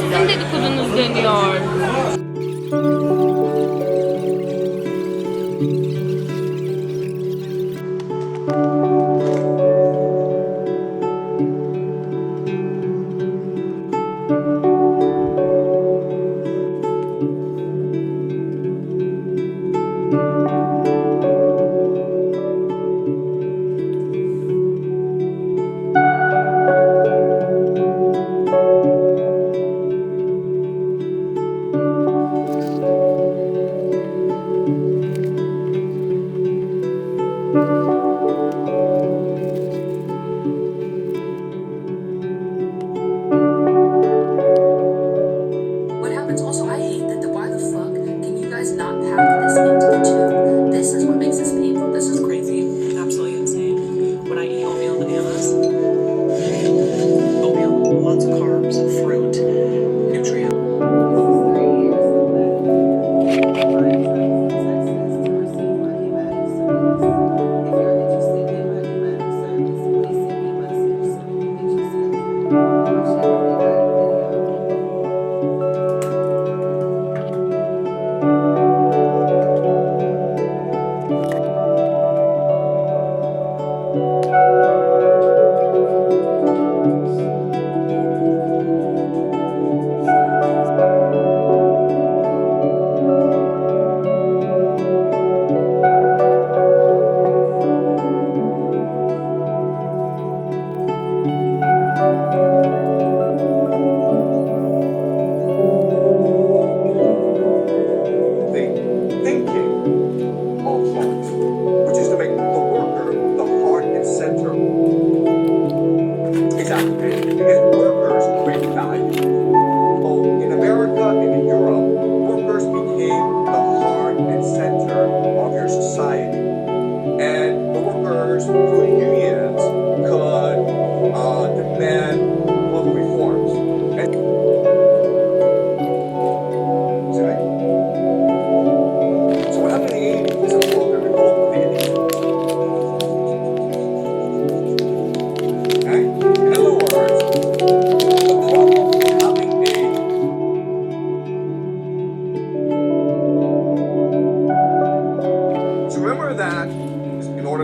근데 그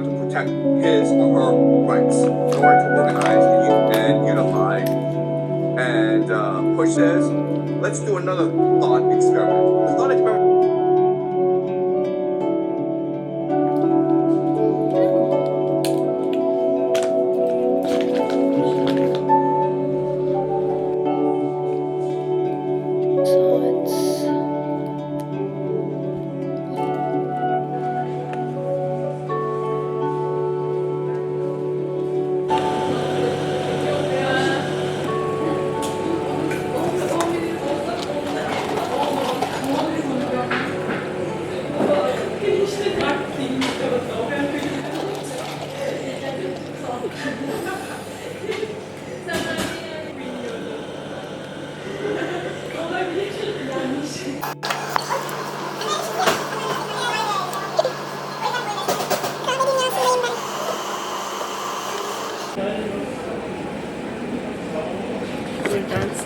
to protect his or her rights, in order to organize and unify and uh, push this. let's do another thought experiment.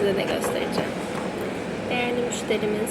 size de göstereceğim. Değerli müşterimiz.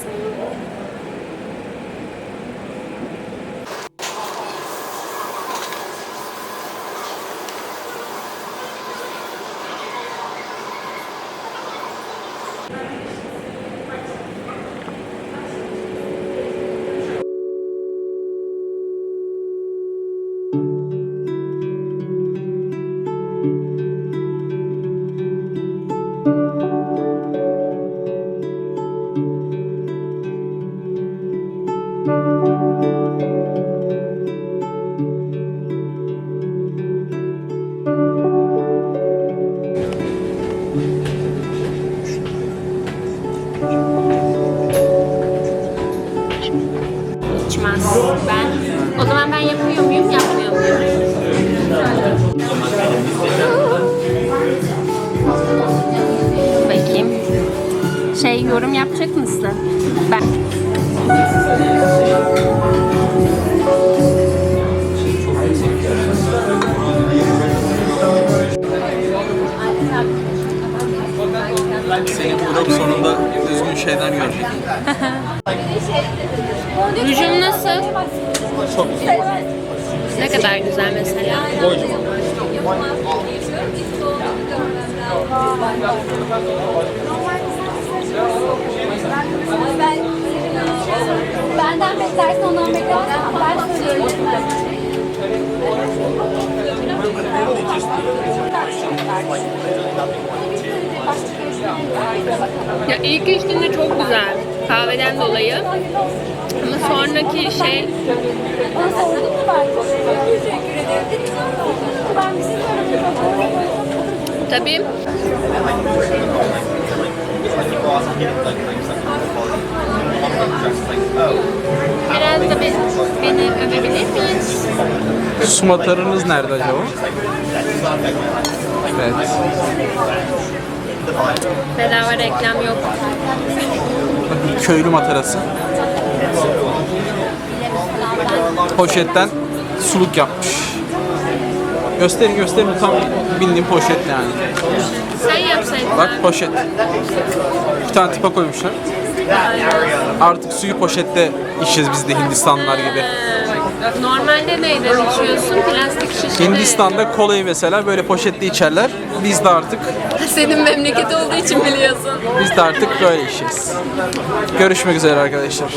geçmez. Ben o zaman ben yapıyor muyum, yapmıyor muyum? Bakayım. Şey yorum yapacak mısın? Ben. Seni burada sonunda düzgün şeyden gördük. Rujum nasıl? Çok Ne kadar güzel mesela. Benden beklersin ondan beklersin. Ben söylüyorum. Ya ilk içtiğimde çok güzel. Kahveden dolayı. Ama sonraki şey tabii biraz da be- beni övebilir miyiz? Sumatarınız nerede acaba? Evet. Bedava reklam yok. Köylü matarası. Poşetten suluk yapmış. Gösterin gösterin tam bildiğim poşet yani. Sen yapsaydın. Bak poşet. Bir tane tipa koymuşlar. Artık suyu poşette içeceğiz biz de Hindistanlılar gibi. Normalde neyden içiyorsun? Plastik şişede. Hindistan'da kolayı mesela böyle poşette içerler. Biz de artık Senin memleket olduğu için biliyorsun. biz de artık böyle içeceğiz. Görüşmek üzere arkadaşlar.